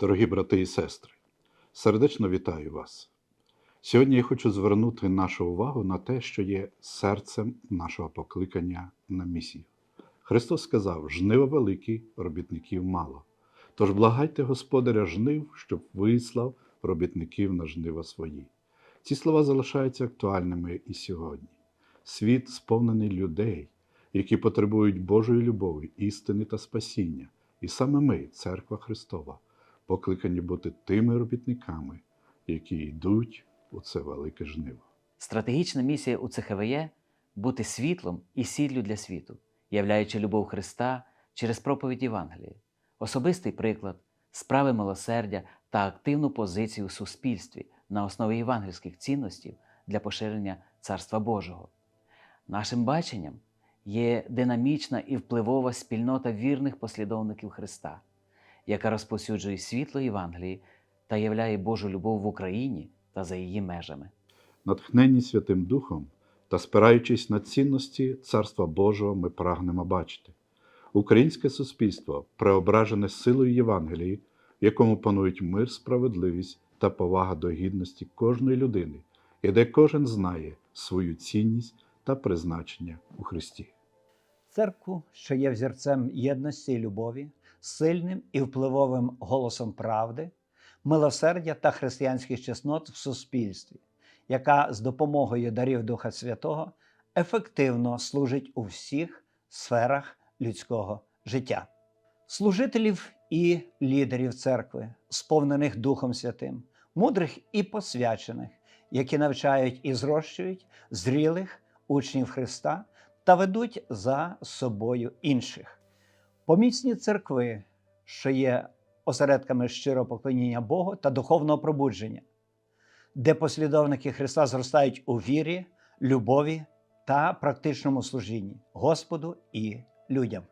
Дорогі брати і сестри, сердечно вітаю вас. Сьогодні я хочу звернути нашу увагу на те, що є серцем нашого покликання на місію. Христос сказав: жнива великі, робітників мало. Тож благайте Господаря жнив, щоб вислав робітників на жнива свої. Ці слова залишаються актуальними і сьогодні. Світ сповнений людей, які потребують Божої любові, істини та спасіння. І саме ми, Церква Христова, покликані бути тими робітниками, які йдуть у це велике жниво. Стратегічна місія у ЦХВЄ бути світлом і сіллю для світу, являючи любов Христа через проповідь Євангелії, особистий приклад, справи милосердя та активну позицію у суспільстві на основі євангельських цінностей для поширення Царства Божого. Нашим баченням є динамічна і впливова спільнота вірних послідовників Христа, яка розповсюджує світло Євангелії та являє Божу любов в Україні та за її межами. Натхнені Святим Духом та спираючись на цінності Царства Божого, ми прагнемо бачити. Українське суспільство преображене силою Євангелії, в якому панують мир, справедливість та повага до гідності кожної людини, і де кожен знає свою цінність та призначення у Христі. Церкву, що є взірцем єдності і любові, сильним і впливовим голосом правди, милосердя та християнських чеснот в суспільстві, яка з допомогою дарів Духа Святого ефективно служить у всіх сферах людського життя. Служителів і лідерів церкви, сповнених Духом Святим, мудрих і посвячених, які навчають і зрощують зрілих учнів Христа та ведуть за собою інших. Помісні церкви, що є осередками щирого поклоніння Богу та духовного пробудження, де послідовники Христа зростають у вірі, любові та практичному служінні Господу і людям.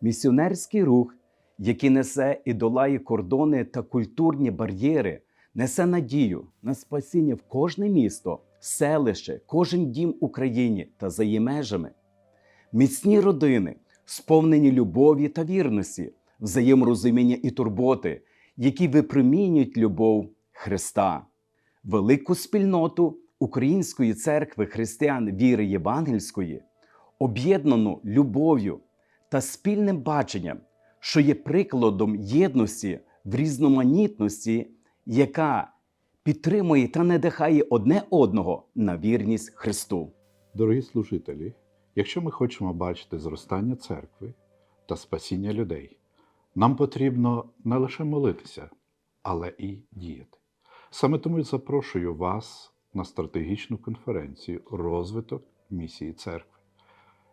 Місіонерський рух, який несе і долає кордони та культурні бар'єри, несе надію на спасіння в кожне місто, селище, кожен дім Україні та за її межами. Міцні родини, сповнені любові та вірності, взаєморозуміння і турботи, які випромінюють любов Христа, велику спільноту Української церкви християн віри Євангельської, об'єднану любов'ю та спільним баченням, що є прикладом єдності в різноманітності, яка підтримує та надихає одне одного на вірність Христу. Дорогі служителі, якщо ми хочемо бачити зростання церкви та спасіння людей, нам потрібно не лише молитися, але і діяти. Саме тому я запрошую вас на стратегічну конференцію розвиток місії церкви,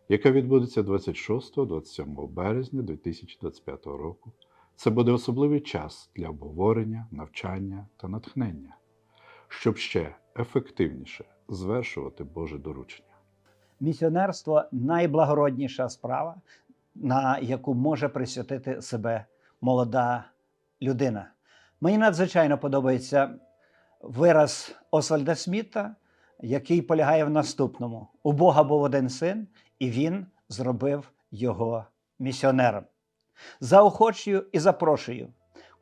яка відбудеться 26-27 березня 2025 року. Це буде особливий час для обговорення, навчання та натхнення, щоб ще ефективніше звершувати Боже доручення. Місіонерство найблагородніша справа, на яку може присвятити себе молода людина. Мені надзвичайно подобається вираз Освальда Сміта, який полягає в наступному: у Бога був один син, і він зробив його місіонером. Заохочую і запрошую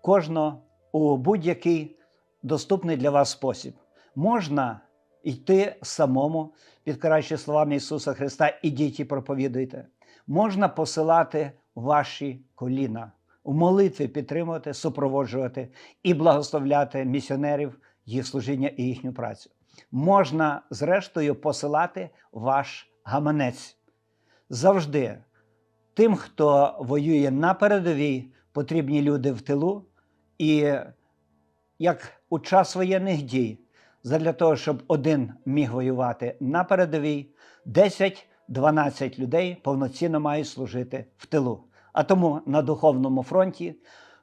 кожного у будь-який доступний для вас спосіб. Можна йти самому, підкираючи словами Ісуса Христа, ідіть і проповідуйте. Можна посилати ваші коліна, у молитві підтримувати, супроводжувати і благословляти місіонерів, їх служіння і їхню працю. Можна, зрештою, посилати ваш гаманець. Завжди тим, хто воює на передовій, потрібні люди в тилу, і як у час воєнних дій, задля того, щоб один міг воювати на передовій, 10-12 людей повноцінно мають служити в тилу. А тому на духовному фронті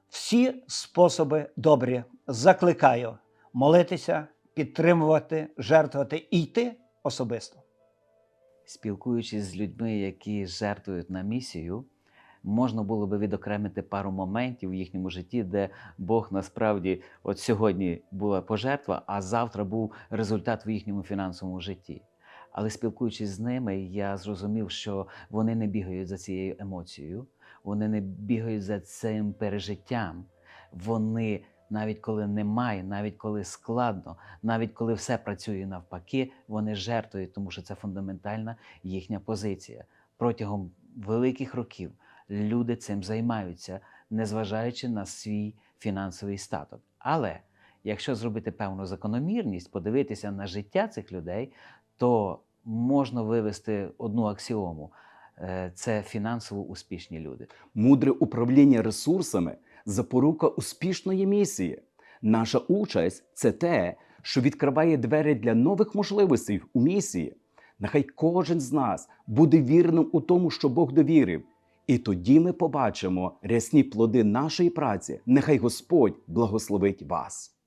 всі способи добрі. Закликаю молитися, підтримувати, жертвувати і йти особисто. спілкуючись з людьми, які жертвують на місію, можна було би відокремити пару моментів в їхньому житті, де Бог насправді от сьогодні була пожертва, а завтра був результат в їхньому фінансовому житті. Але спілкуючись з ними, я зрозумів, що вони не бігають за цією емоцією, вони не бігають за цим пережиттям. вони, навіть коли немає, навіть коли складно, навіть коли все працює навпаки, вони жертвують, тому що це фундаментальна їхня позиція. Протягом великих років люди цим займаються, незважаючи на свій фінансовий статок. Але якщо зробити певну закономірність, подивитися на життя цих людей, то можна вивести одну аксіому: Е, це фінансово успішні люди. Мудре управління ресурсами запорука успішної місії. Наша участь це те, що відкриває двері для нових можливостей у місії. Нехай кожен з нас буде вірним у тому, що Бог довірив. І тоді ми побачимо рясні плоди нашої праці. Нехай Господь благословить вас.